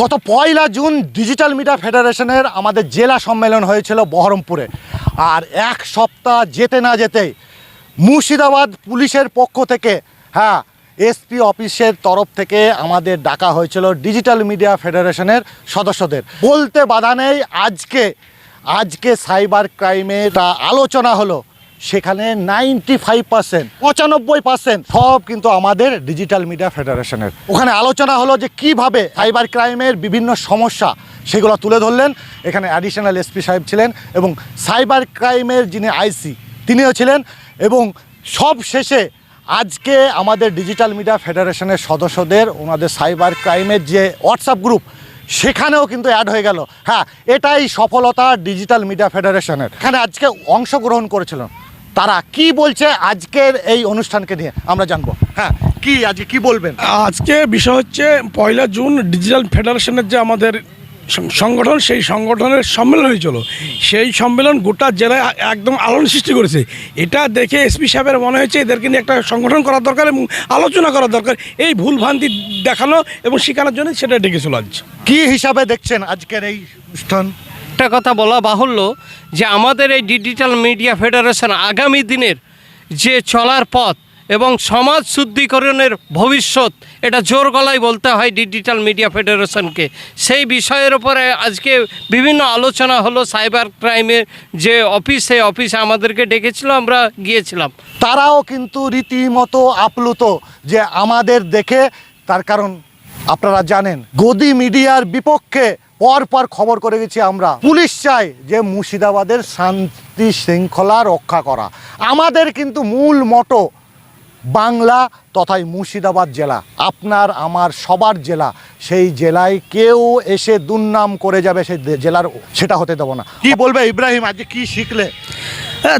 গত পয়লা June digital media ফেডারেশনের আমাদের জেলা সম্মেলন হয়েছিল বহরমপুরে। আর এক সপ্তাহ যেতে না যেতেই মুর্শিদাবাদ পুলিশের পক্ষ থেকে হ্যাঁ এসপি অফিসের তরফ থেকে আমাদের ডাকা হয়েছিল ডিজিটাল মিডিয়া ফেডারেশনের সদস্যদের। বলতে বাধা নেই, আজকে আজকে সাইবার ক্রাইমের আলোচনা হলো। সেখানে নাইনটি ফাইভ পার্সেন্ট পঁচানব্বই পার্সেন্ট সব কিন্তু আমাদের ডিজিটাল মিডিয়া ফেডারেশনের ওখানে আলোচনা হলো যে কীভাবে সাইবার ক্রাইমের বিভিন্ন সমস্যা সেগুলো তুলে ধরলেন। এখানে অ্যাডিশনাল এসপি সাহেব ছিলেন এবং সাইবার ক্রাইমের যিনি আইসি তিনিও ছিলেন এবং সব শেষে আজকে আমাদের ডিজিটাল মিডিয়া ফেডারেশনের সদস্যদের, ওনাদের সাইবার ক্রাইমের যে হোয়াটসঅ্যাপ গ্রুপ সেখানেও কিন্তু অ্যাড হয়ে গেল। হ্যাঁ এটাই সফলতা ডিজিটাল মিডিয়া ফেডারেশনের এখানে আজকে অংশগ্রহণ করেছিলেন। তারা কি বলছে আজকের এই অনুষ্ঠানকে নিয়ে? আমরা জানব। হ্যাঁ কি আজকে কি বলবেন? আজকে বিষয় হচ্ছে পয়লা জুন ডিজিটাল ফেডারেশনের যে আমাদের সংগঠন সেই সংগঠনের সম্মেলন হয়েছিল। সেই সম্মেলন গোটা জেলায় একদম আলোড়ন সৃষ্টি করেছে। এটা দেখে এসপি সাহেবের মনে হয়েছে এদেরকে নিয়ে একটা সংগঠন করা দরকার এবং আলোচনা করা দরকার। এই ভুল ভ্রান্তি দেখানো এবং শেখানোর জন্য সেটা ডেকেছিল আজ। কি হিসাবে দেখছেন আজকের এই অনুষ্ঠান? একটা কথা বলা বাহুল্য যে আমাদের এই ডিজিটাল মিডিয়া ফেডারেশন আগামী দিনের যে চলার পথ এবং সমাজ শুদ্ধিকরণের ভবিষ্যৎ, এটা জোর গলায় বলতে হয় ডিজিটাল মিডিয়া ফেডারেশনকে। সেই বিষয়ের উপরে আজকে বিভিন্ন আলোচনা হলো, সাইবার ক্রাইমের যে অফিস সেই অফিসে আমাদেরকে ডেকেছিল, আমরা গিয়েছিলাম। তারাও কিন্তু রীতিমতো আপ্লুত যে আমাদের দেখে, তার কারণ আপনারা জানেন, গদি মিডিয়ার বিপক্ষে পর পর খবর করে গেছি আমরা। পুলিশ চাই যে মুর্শিদাবাদের শান্তি শৃঙ্খলা রক্ষা করা। আমাদের কিন্তু মূল মটো বাংলা তথাই মুর্শিদাবাদ জেলা। আপনার, আমার, সবার জেলা। সেই জেলায় কেউ এসে দুর্নাম করে যাবে, সেই জেলার সেটা হতে দেবো না। কি বলবে ইব্রাহিম? আজকে কি শিখলে?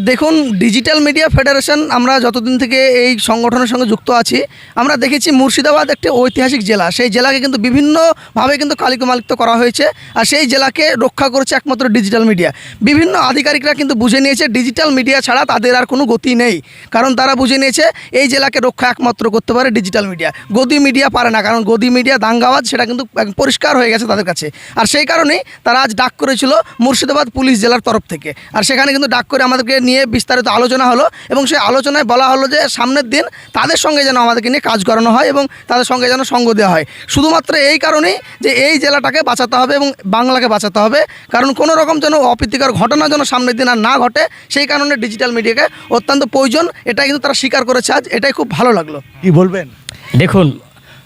দেখুন ডিজিটাল মিডিয়া ফেডারেশন আমরা যতদিন থেকে এই সংগঠনের সঙ্গে যুক্ত আছি, আমরা দেখেছি মুর্শিদাবাদ একটি ঐতিহাসিক জেলা। সেই জেলাকে কিন্তু বিভিন্নভাবে কিন্তু কালিকমালিত করা হয়েছে আর সেই জেলাকে রক্ষা করছে একমাত্র ডিজিটাল মিডিয়া বিভিন্ন আধিকারিকরা কিন্তু বুঝে নিয়েছে ডিজিটাল মিডিয়া ছাড়া তাদের আর কোনো গতি নেই। কারণ তারা বুঝে নিয়েছে, এই জেলাকে রক্ষা একমাত্র করতে পারে ডিজিটাল মিডিয়া গদি মিডিয়া পারে না, কারণ গদি মিডিয়া দাঙ্গাবাদ সেটা কিন্তু পরিষ্কার হয়ে গেছে তাদের কাছে। আর সেই কারণেই তারা আজ ডাক করেছিল মুর্শিদাবাদ পুলিশ জেলার তরফ থেকে। আর সেখানে কিন্তু ডাক করে আমাদেরকে নিয়ে বিস্তারিত আলোচনা হলো এবং সেই আলোচনায় বলা হলো যে সামনের দিন তাদের সঙ্গে যেন আমাদেরকে নিয়ে কাজ করানো হয় এবং তাদের সঙ্গে যেন সঙ্গ দেওয়া হয়। শুধুমাত্র এই কারণেই যে এই জেলাটাকে বাঁচাতে হবে এবং বাংলাকে বাঁচাতে হবে। কারণ কোনো রকম যেন অপ্রীতিকর ঘটনা যেন সামনের দিন আর না ঘটে সেই কারণে ডিজিটাল মিডিয়াকে অত্যন্ত প্রয়োজন। এটা কিন্তু তারা স্বীকার করেছে আজ। এটাই খুব ভালো লাগল। কি বলবেন? দেখুন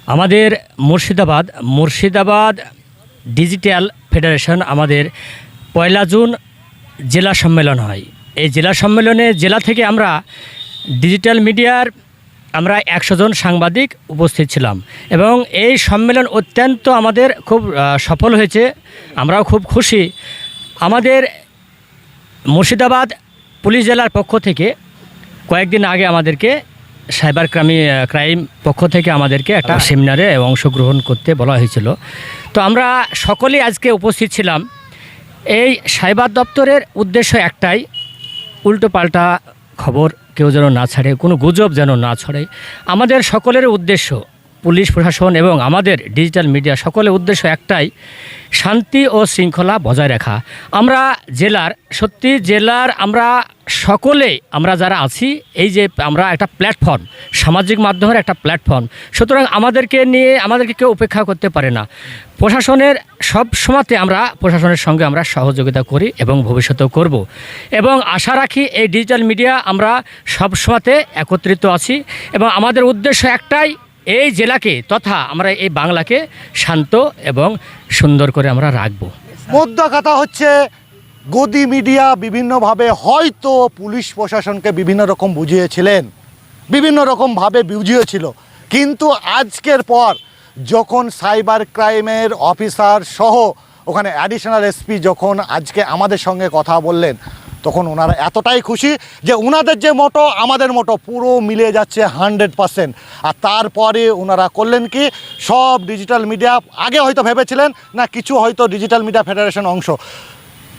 আমাদের মুর্শিদাবাদ মুর্শিদাবাদ ডিজিটাল ফেডারেশন আমাদের পয়লা জুন জেলা সম্মেলন হয়। এই জেলা সম্মেলনে জেলা থেকে আমরা ডিজিটাল মিডিয়ার আমরা একশো জন সাংবাদিক উপস্থিত ছিলাম। এবং এই সম্মেলন অত্যন্ত আমাদের খুব সফল হয়েছে। আমরাও খুব খুশি। আমাদের মুর্শিদাবাদ পুলিশ জেলার পক্ষ থেকে কয়েকদিন আগে আমাদেরকে সাইবার ক্রাইম ক্রাইম পক্ষ থেকে আমাদেরকে একটা সেমিনারে অংশগ্রহণ করতে বলা হয়েছিল। তো আমরা সকলেই আজকে উপস্থিত ছিলাম। এই সাইবার দপ্তরের উদ্দেশ্য একটাই উল্টো পাল্টা খবর কেউ যেন না ছাড়ে, কোনো গুজব যেন না ছড়ে আমাদের সকলের উদ্দেশ্য, পুলিশ প্রশাসন এবং আমাদের ডিজিটাল মিডিয়া সকলের উদ্দেশ্য একটাই, শান্তি ও শৃঙ্খলা বজায় রাখা। আমরা জেলার, সত্যি জেলার আমরা সকলে আমরা যারা আছি, এই যে আমরা একটা প্ল্যাটফর্ম সামাজিক মাধ্যমের একটা প্ল্যাটফর্ম সুতরাং আমাদেরকে নিয়ে, আমাদেরকে কেউ উপেক্ষা করতে পারে না। প্রশাসনের সব সময়তে আমরা, প্রশাসনের সঙ্গে আমরা সহযোগিতা করি এবং ভবিষ্যতেও করব। এবং আশা রাখি এই ডিজিটাল মিডিয়া আমরা সব সময়তে একত্রিত আছি এবং আমাদের উদ্দেশ্য একটাই, এই জেলাকে তথা আমরা এই বাংলাকে শান্ত এবং সুন্দর করে আমরা রাখব। মোদ্দা কথা হচ্ছে গদি মিডিয়া বিভিন্নভাবে হয়তো পুলিশ প্রশাসনকে বিভিন্ন রকম বুঝিয়েছিলেন, বিভিন্ন রকমভাবে বুঝিয়েছিল। কিন্তু আজকের পর যখন সাইবার ক্রাইমের অফিসার সহ ওখানে অ্যাডিশনাল এসপি যখন আজকে আমাদের সঙ্গে কথা বললেন, তখন ওনারা এতটাই খুশি যে ওনাদের যে মোটো, আমাদের মোটো পুরো মিলে যাচ্ছে হান্ড্রেড পারসেন্ট আর তারপরে ওনারা করলেন কি, সব ডিজিটাল মিডিয়া আগে হয়তো ভেবেছিলেন, না কিছু হয়তো ডিজিটাল মিডিয়া ফেডারেশন অংশ।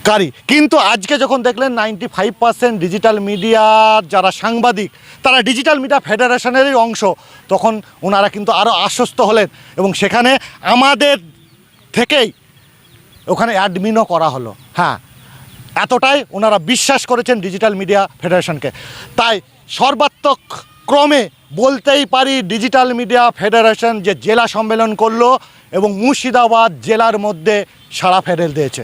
কারি কিন্তু আজকে যখন দেখলেন নাইনটি ফাইভ পার্সেন্ট ডিজিটাল মিডিয়ার যারা সাংবাদিক, তারা ডিজিটাল মিডিয়া ফেডারেশনেরই অংশ, তখন ওনারা কিন্তু আরও আশ্বস্ত হলেন। এবং সেখানে আমাদের থেকেই ওখানে অ্যাডমিনও করা হলো। হ্যাঁ এতটাই ওনারা বিশ্বাস করেছেন ডিজিটাল মিডিয়া ফেডারেশনকে তাই সর্বাত্মক ক্রমে বলতেই পারি ডিজিটাল মিডিয়া ফেডারেশন যে জেলা সম্মেলন করল এবং মুর্শিদাবাদ জেলার মধ্যে সাড়া ফেরে দিয়েছে।